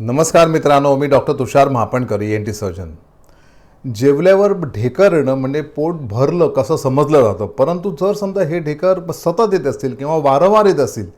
नमस्कार मित्रांनो मी doctor Tushar Mahapankar N T surgeon. जेवल्यावर ढेकरणं म्हणजे पोट भरलं कसं समजलं जातं? परंतु जर समजा हे ढेकर सतत येत असतील किंवा वारंवार येत असतील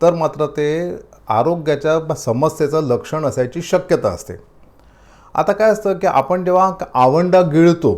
तर मात्र ते आरोग्याच्या समस्येचं लक्षण असायची शक्यता असते. आता काय असतं की आपण जेव्हा आवंडा गिळतो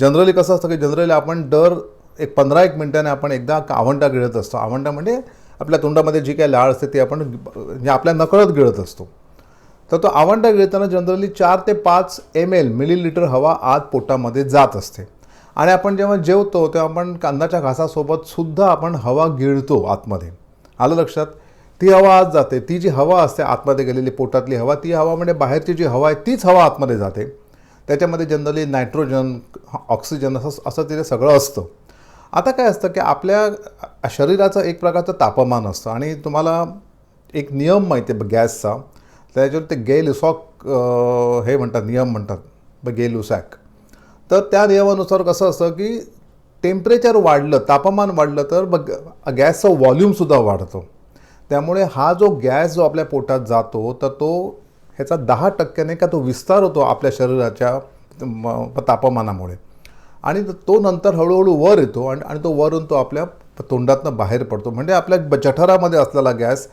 जनरली कसं असतं की जनरली आपण दर एक पंधरा एक मिनटाने आपण एकदा आवंडा गिळत असतो. आवंडा म्हणजे आपल्या तोंडामध्ये जी काही लाळ असते ती आपण म्हणजे आपल्या नकळत गिळत असतो. तर तो आवंडा गिळताना जनरली चार ते पाच एम एल मिलीलिटर हवा आत पोटामध्ये जात असते. आणि आपण जेव्हा जेवतो तेव्हा आपण कांदाच्या घासासोबत सुद्धा आपण हवा गिळतो आतमध्ये. आलं लक्षात? ती हवा आत जाते. ती जी हवा असते आतमध्ये गेलेली पोटातली हवा ती हवा म्हणजे बाहेरची जी हवा आहे तीच हवा आतमध्ये जाते. त्याच्यामध्ये जनरली नायट्रोजन ऑक्सिजन असं असं तिथे सगळं असतं. आता काय असतं की आपल्या शरीराचं एक प्रकारचं तापमान असतं आणि तुम्हाला एक नियम माहिती आहे गॅसचा त्याच्यावर ते गे लुसॉक हे म्हणतात नियम म्हणतात ब गे लुसॅक तर त्या नियमानुसार कसं असतं की टेम्परेचर वाढलं तापमान वाढलं तर बग गॅसचं व्हॉल्यूमसुद्धा वाढतो. त्यामुळे हा जो गॅस जो आपल्या पोटात जातो तर तो ह्याचा दहा टक्क्याने का तो विस्तार होतो आपल्या शरीराच्या म- तापमानामुळे. आणि तो नंतर हळूहळू वर येतो आणि आणि तो वरून तो आपल्या तोंडातनं बाहेर पडतो. म्हणजे आपल्या जठरामध्ये असलेला गॅस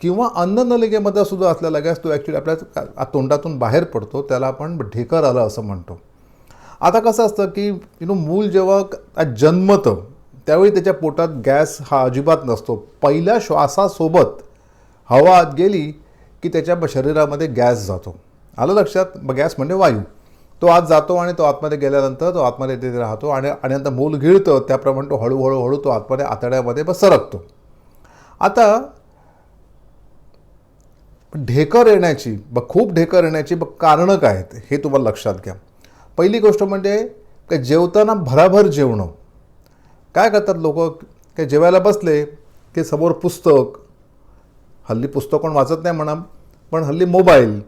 किंवा अन्ननलिकेमध्ये सुद्धा असलेला गॅस तो ॲक्च्युली आपल्या तोंडातून बाहेर पडतो. त्याला आपण ढेकर आलं असं म्हणतो. आता कसं असतं की यु नो मूल जेव्हा जन्मतं त्यावेळी त्याच्या पोटात गॅस हा अजिबात नसतो. पहिल्या श्वासासोबत हवा आत गेली की त्याच्या शरीरामध्ये गॅस जातो. आलं लक्षात? गॅस म्हणजे वायू. तो आत जातो आणि तो आतमध्ये गेल्यानंतर तो आतमध्ये तिथे राहतो आणि आणि नंतर मूल गिळतं त्याप्रमाणे तो हळूहळू हळू तो आतमध्ये आतड्यामध्ये सरकतो. आता ढेकर येण्याची ब खूप ढेकर येण्याची ब कारणं काय आहेत हे तुम्हाला लक्षात घ्या. पहिली गोष्ट म्हणजे काय जेवताना भराभर जेवणं. काय करतात लोक? काय जेवायला बसले की समोर पुस्तक. हल्ली पुस्तक कोण वाचत नाही म्हणा पण हल्ली मोबाईल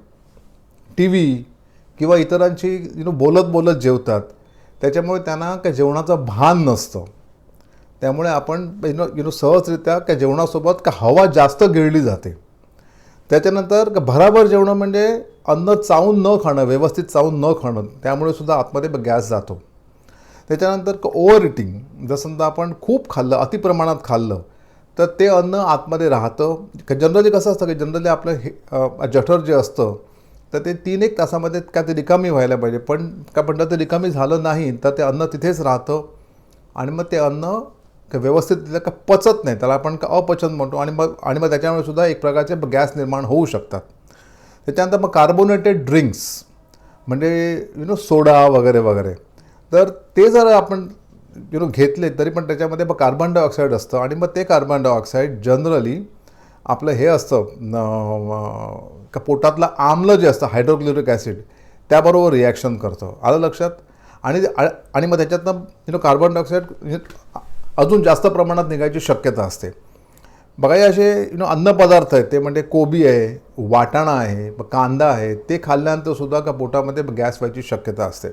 टी व्ही किंवा इतरांशी यु नो बोलत बोलत जेवतात त्याच्यामुळे त्यांना काय जेवणाचं भान नसतं. त्यामुळे आपण यु नो यु नो सहजरित्या त्या जेवणासोबत का हवा जास्त गिळली जाते. त्याच्यानंतर भराभर जेवणं म्हणजे अन्न चावून न खाणं व्यवस्थित चावून न खाणं त्यामुळे सुद्धा आतमध्ये गॅस जातो. त्याच्यानंतर ओव्हर इटिंग जर समजा आपण खूप खाल्लं अतिप्रमाणात खाल्लं तर ते अन्न आतमध्ये राहतं. जनरली कसं असतं की जनरली आपलं हे जठर जे असतं तर ते तीन एक तासामध्ये का ते रिकामी व्हायला पाहिजे. पण का पण ते रिकामी झालं नाही तर ते अन्न तिथेच राहतं. आणि मग ते अन्न व्यवस्थित तिथं का पचत नाही त्याला आपण का अपचन म्हणतो. आणि मग आणि मग त्याच्यामुळे सुद्धा एक प्रकारचे गॅस निर्माण होऊ शकतात. त्याच्यानंतर मग कार्बोनेटेड ड्रिंक्स म्हणजे यु नो सोडा वगैरे वगैरे. तर ते जर आपण यु नो घेतले तरी पण त्याच्यामध्ये मग कार्बन डायऑक्साईड असतं. आणि मग ते कार्बन डायऑक्साईड जनरली आपलं हे असतं का पोटातलं आम्ल जे असतं हायड्रोक्लोरिक ॲसिड त्याबरोबर रिॲक्शन करतं. आलं लक्षात? आणि आणि मग त्याच्यातनं यु नो कार्बन डायऑक्साईड अजून जास्त प्रमाणात निघायची शक्यता असते. बघा हे असे यु नो अन्नपदार्थ आहेत. ते म्हणजे कोबी आहे वाटाणा आहे कांदा आहे ते खाल्ल्यानंतर सुद्धा का पोटामध्ये गॅस व्हायची शक्यता असते.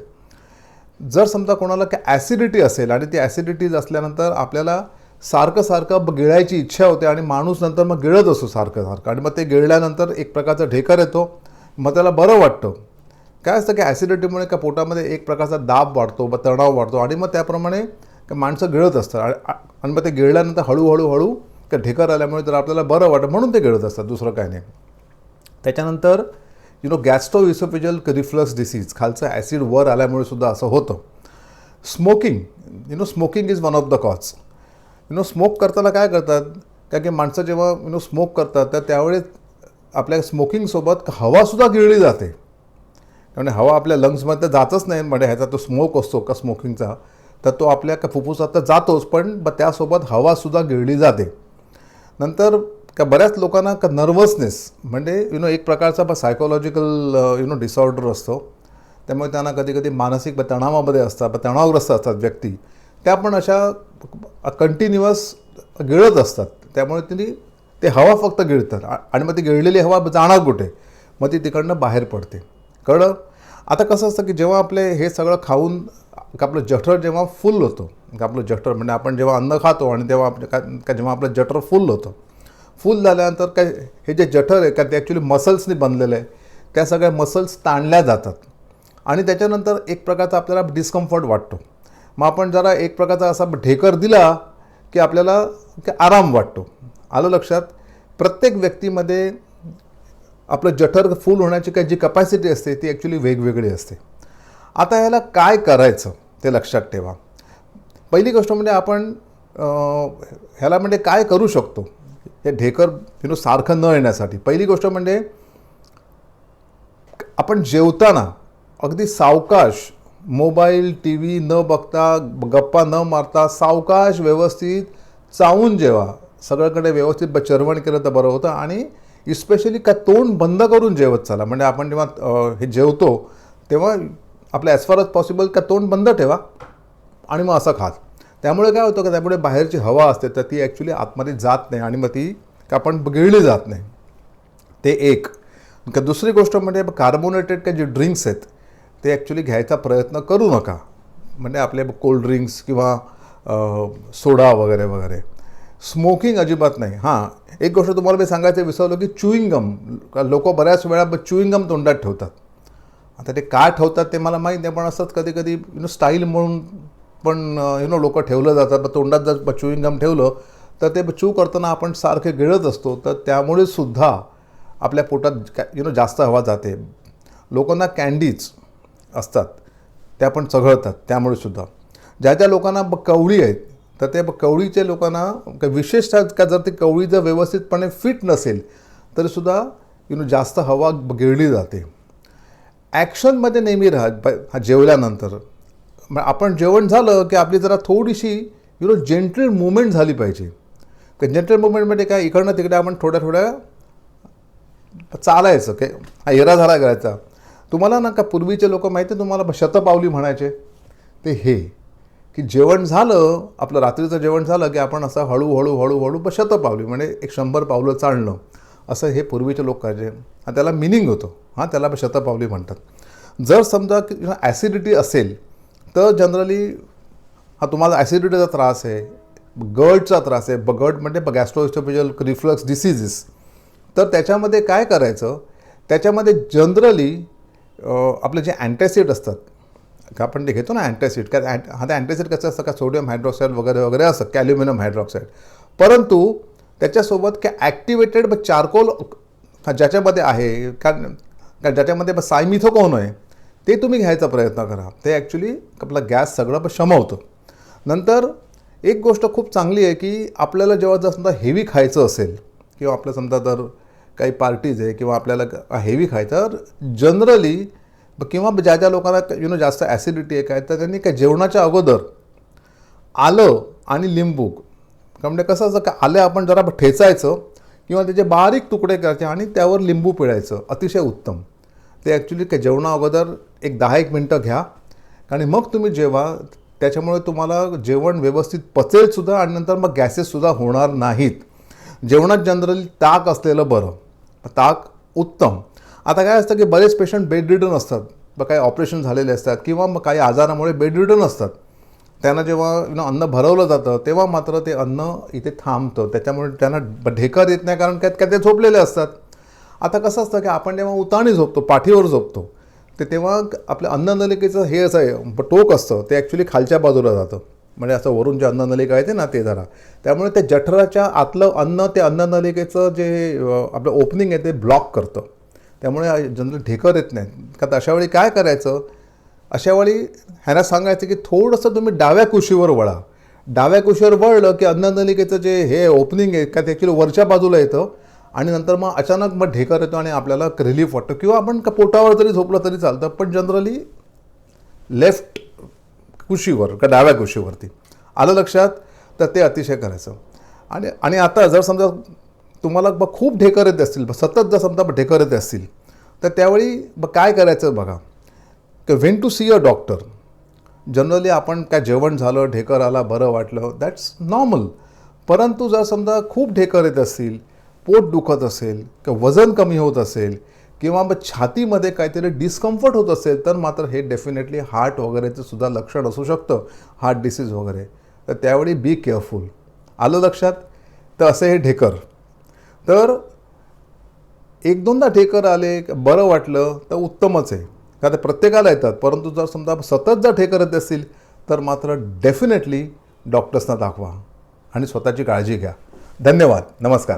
जर समजा कोणाला काय ॲसिडिटी असेल आणि ती ॲसिडिटीज असल्यानंतर आपल्याला सारखं सारखं गिळायची इच्छा होते आणि माणूस नंतर मग गिळत असतो सारखं सारखं. आणि मग ते गिळल्यानंतर एक प्रकारचं ढेकर येतो. मग त्याला बरं वाटतं. काय असतं की ॲसिडिटीमुळे का पोटामध्ये एक प्रकारचा दाब वाढतो मग तणाव वाढतो आणि मग त्याप्रमाणे माणसं गिळत असतात. आणि- आणि मग ते गिळल्यानंतर हळूहळू हळू का ढेकर आल्यामुळे तर आपल्याला बरं वाटतं म्हणून ते गिळत असतात दुसरं काय नाही. त्याच्यानंतर you know gastro oesophageal reflux disease खालचं ॲसिड वर आल्यामुळे सुद्धा असं होतं. Smoking you know smoking is one of the cause you know smoke करताना काय करतात? का की माणसं जेव्हा यु नो स्मोक करतात तर त्यावेळेस आपल्या स्मोकिंगसोबत हवासुद्धा गिळली जाते. म्हणजे हवा आपल्या लंग्समध्ये तर जातच नाही म्हणजे ह्याचा तो स्मोक असतो का स्मोकिंगचा तर तो आपल्या का फुफ्फुसात तर जातोच पण ब- त्यासोबत हवासुद्धा गिळली जाते. नंतर का बऱ्याच लोकांना का नर्वसनेस म्हणजे यु नो एक प्रकारचा ब सायकोलॉजिकल यु नो डिसऑर्डर असतो. त्यामुळे त्यांना कधी कधी मानसिक ब- तणावामध्ये असतात तणावग्रस्त असतात व्यक्ती. त्या पण अशा कंटिन्युअस गिळत असतात. त्यामुळे तिने ते हवा फक्त गिळतात. आणि मग ती गिळलेली हवा जाणार कुठे? मग ती तिकडनं बाहेर पडते. कळलं? आता कसं असतं की जेव्हा आपले हे सगळं खाऊन का आपलं जठर जेव्हा फुल होतं आपलं जठर म्हणजे आपण जेव्हा अन्न खातो आणि तेव्हा आपलं का जेव्हा आपलं जठर फुल होतं फुल झाल्यानंतर काय हे जे जठर आहे का ते ॲक्च्युली मसल्सनी बनलेलं आहे त्या सगळ्या मसल्स ताणल्या जातात. आणि त्याच्यानंतर एक प्रकारचा आपल्याला डिस्कम्फर्ट वाटतो. मग आपण जरा एक प्रकारचा असा ढेकर दिला की आपल्याला आराम वाटतो. आलं लक्षात? प्रत्येक व्यक्तीमध्ये आपलं जठर फुल होण्याची काही जी कपॅसिटी असते ती ॲक्च्युली वेगवेगळी असते. आता याला काय करायचं ते लक्षात ठेवा. पहिली गोष्ट म्हणजे आपण ह्याला म्हणजे काय करू शकतो? हे ढेकर यु नो सारखं न येण्यासाठी. पहिली गोष्ट म्हणजे आपण जेवताना अगदी सावकाश मोबाईल टी व्ही न बघता गप्पा न मारता सावकाश व्यवस्थित चावून जेवा. सगळ्याकडे व्यवस्थित चरवण केलं तर बरं होतं आणि इस्पेशली का तोंड बंद करून जेवत चला. म्हणजे आपण जेव्हा हे जेवतो तेव्हा आपल्या ॲज फार एज पॉसिबल का तोंड बंद ठेवा आणि मग असं खात. त्यामुळे काय होतं का त्यामुळे बाहेरची हवा असते तर ती ॲक्च्युली आतमध्ये जात नाही आणि मग ती का आपण गिळली जात नाही. ते एक. का दुसरी गोष्ट म्हणजे कार्बोनेटेड काही जे ड्रिंक्स आहेत ते ॲक्च्युली घ्यायचा प्रयत्न करू नका. म्हणजे आपले कोल्ड ड्रिंक्स किंवा सोडा वगैरे वगैरे. स्मोकिंग अजिबात नाही. हां एक गोष्ट तुम्हाला मी सांगायचं विसरलो की चुईंगम गम लोक बऱ्याच वेळा चुईंगम गम तोंडात ठेवतात. आता ते का ठेवतात ते मला माहीत नाही पण असंच कधी कधी यु नो स्टाईल म्हणून पण यु नो लोक ठेवलं जातात. तोंडात जर चुईंगम गम ठेवलं तर ते चू करताना आपण सारखे गिळत असतो. तर त्यामुळे सुद्धा आपल्या पोटात यु नो जास्त हवा जाते. लोकांना कॅन्डीज असतात. त्या पण चघळतात त्यामुळे सुद्धा. ज्या ज्या लोकांना कवळी आहेत तर ते कवळीच्या लोकांना विशेषतः का जर ती कवळी जर व्यवस्थितपणे फिट नसेल तरीसुद्धा यु नो जास्त हवा गिळली जाते. ॲक्शनमध्ये नेहमी राहा हा जेवल्यानंतर. मग आपण जेवण झालं की आपली जरा थोडीशी यु नो जेंटल मुवमेंट झाली पाहिजे. जेंटल म्हणजे मुवमेंटमध्ये काय? इकडनं तिकडे आपण थोड्या थोड्या चालायचं काय हा येरा झाला करायचा. तुम्हाला ना का पूर्वीचे लोक माहिती आहे तुम्हाला शतपावली म्हणायचे? ते हे की जेवण झालं आपलं रात्रीचं जेवण झालं की आपण असं हळूहळू हळूहळू शतपावली म्हणजे एक शंभर पावलं चालणं असं हे पूर्वीचे लोक करायचे हा त्याला मिनिंग होतो. हां त्याला शतपावली म्हणतात. जर समजा की ॲसिडिटी असेल तर जनरली हा तुम्हाला ॲसिडिटीचा त्रास आहे गटचा त्रास आहे. ब गट म्हणजे गॅस्ट्रोइस्टोपिजल रिफ्लक्स डिसिजेस तर त्याच्यामध्ये काय करायचं? त्याच्यामध्ये जनरली आपले जे अँटॅसिड असतात का आपण ते घेतो ना अँटॅसिड का अँट हा ते अँटॅसिड कसं असतं का सोडियम हायड्रॉक्साईड वगैरे वगैरे असं कॅल्युमिनियम हायड्रॉक्साईड. परंतु त्याच्यासोबत काय ॲक्टिवेटेड ब चारकोल ज्याच्यामध्ये आहे का कारण ज्याच्यामध्ये ब सायमिथोकोन आहे ते तुम्ही घ्यायचा प्रयत्न करा. ते ॲक्च्युली आपला गॅस सगळं ब शमवतं. नंतर एक गोष्ट खूप चांगली आहे की आपल्याला जेव्हा जर समजा हेवी खायचं असेल किंवा आपलं समजा जर काही पार्टीज आहे किंवा आपल्याला हेवी खायचं तर जनरली किंवा ज्या ज्या लोकांना यु नो जास्त ॲसिडिटी आहे काय तर त्यांनी काय जेवणाच्या अगोदर आलं आणि लिंबू का म्हणजे कसं असं का आलं आपण जरा ठेचायचं किंवा त्याचे बारीक तुकडे करायचे आणि त्यावर लिंबू पिळायचं अतिशय उत्तम. ते ॲक्च्युली काय जेवणा अगोदर एक दहा एक मिनटं घ्या आणि मग तुम्ही जेवा. त्याच्यामुळे तुम्हाला जेवण व्यवस्थित पचेलसुद्धा आणि नंतर मग गॅसेससुद्धा होणार नाहीत. जेवणात जनरली ताक असलेलं बरं. ताक उत्तम. आता काय असतं की बरेच पेशंट बेडरिडन असतात. मग काही ऑपरेशन झालेले असतात किंवा मग काही आजारामुळे बेडरिडन असतात. त्यांना जेव्हा यु नो अन्न भरवलं जातं तेव्हा मात्र ते अन्न इथे थांबतं. त्याच्यामुळे त्यांना ढेकर येत नाही कारण काय काय ते झोपलेले असतात. आता कसं असतं की आपण जेव्हा उताणी झोपतो पाठीवर झोपतो ते तेव्हा आपल्या अन्ननलिकेचं हे असं आहे टोक असतं ते ॲक्च्युली खालच्या बाजूला जातं. म्हणजे असं वरून जे अन्ननलिका येते ना ते जरा. त्यामुळे त्या जठराच्या आतलं अन्न ते अन्ननलिकेचं जे आपलं ओपनिंग आहे ते ब्लॉक करतं. त्यामुळे जनरल ढेकर येत नाही का तर अशा वेळी काय करायचं? अशा वेळी ह्यांना सांगायचं की थोडंसं तुम्ही डाव्या कुशीवर वळा. डाव्या कुशीवर वळलं की अन्ननलिकेचं जे हे ओपनिंग आहे का ते वरच्या बाजूला येतं आणि नंतर मग अचानक मग ढेकर येतो आणि आपल्याला रिलीफ वाटतं. किंवा आपण का पोटावर जरी झोपलं तरी चालतं पण जनरली लेफ्ट कुशीवर का डाव्या कुशीवरती. आलं लक्षात? तर ते अतिशय करायचं. आणि आणि आता जर समजा तुम्हाला ब खूप ढेकर येत असतील सतत जर समजा ढेकर येत असतील तर त्यावेळी ब काय करायचं बघा. की to see a doctor generally आपण काय जेवण झालं ढेकर आला बरं वाटलं दॅट्स नॉर्मल परंतु जर समजा खूप ढेकर येत असतील पोट दुखत असेल किंवा वजन कमी होत असेल किंवा मग छातीमध्ये काहीतरी डिस्कम्फर्ट होत असेल तर मात्र हे डेफिनेटली हार्ट वगैरेचं सुद्धा लक्षण असू शकतं हार्ट डिसीज वगैरे. तर त्यावेळी बी केअरफुल आलं लक्षात? तर असे हे ढेकर. तर एक दोनदा ठेकर आले बरं वाटलं तर उत्तमच आहे. का ते प्रत्येकाला येतात परंतु जर समजा सतत जर ठेकर येत असतील तर मात्र डेफिनेटली डॉक्टर्सना दाखवा. आणि स्वतःची काळजी घ्या. धन्यवाद. नमस्कार.